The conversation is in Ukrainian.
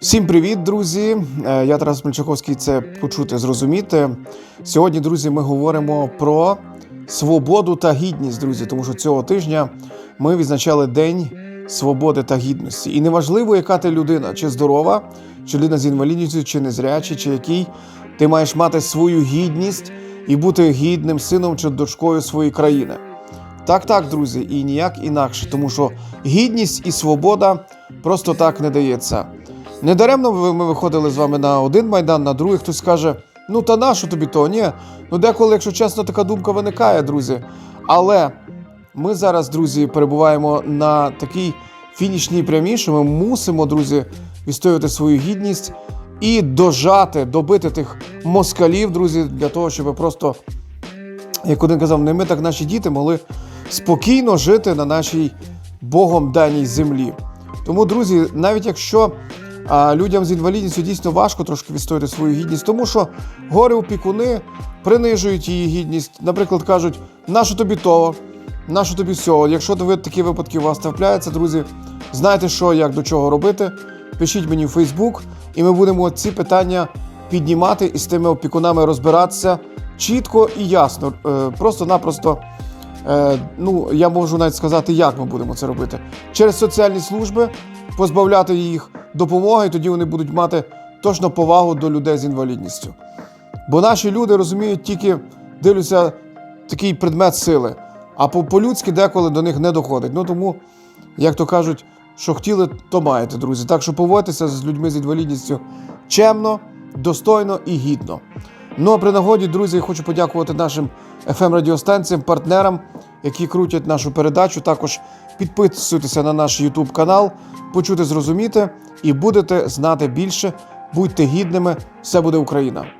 Всім привіт, друзі! Е, Я Тарас Мельчаковський. Це почути, зрозуміти. Сьогодні, друзі, ми говоримо про свободу та гідність, друзі, тому що цього тижня ми відзначали День свободи та гідності. І неважливо, яка ти людина, чи здорова, чи людина з інвалідністю, чи незрячий, чи який, ти маєш мати свою гідність і бути гідним сином чи дочкою своєї країни. Так, так, друзі, і ніяк інакше, тому що гідність і свобода просто так не дається. Недаремно ми виходили з вами на один майдан, на другий хтось каже: ну та нащо тобі то? Ні. Ну деколи, якщо чесно, така думка виникає, друзі. Але ми зараз, друзі, перебуваємо на такій фінішній прямій, що ми мусимо, друзі, відстоювати свою гідність і дожати, добити тих москалів, друзі, для того, щоб просто як один казав, не ми, так наші діти могли спокійно жити на нашій Богом даній землі. Тому, друзі, навіть якщо а, людям з інвалідністю дійсно важко трошки відстояти свою гідність, тому що горе опікуни принижують її гідність. Наприклад, кажуть, нащо тобі того, нащо тобі сього. Якщо ви такі випадки у вас трапляються, друзі, знаєте, що як до чого робити. Пишіть мені в Фейсбук, і ми будемо ці питання піднімати і з тими опікунами розбиратися чітко і ясно. Е, Просто-напросто, ну я можу навіть сказати, як ми будемо це робити. Через соціальні служби позбавляти їх допомоги, і тоді вони будуть мати точно повагу до людей з інвалідністю. Бо наші люди розуміють тільки дивляться такий предмет сили, а по- по-людськи деколи до них не доходить. Ну тому, як то кажуть, що хотіли, то маєте, друзі. Так що поводьтеся з людьми з інвалідністю чемно, достойно і гідно. Ну а при нагоді, друзі, я хочу подякувати нашим fm радіостанціям партнерам, які крутять нашу передачу. Також підписуйтеся на наш YouTube канал, почути, зрозуміти і будете знати більше. Будьте гідними, все буде Україна!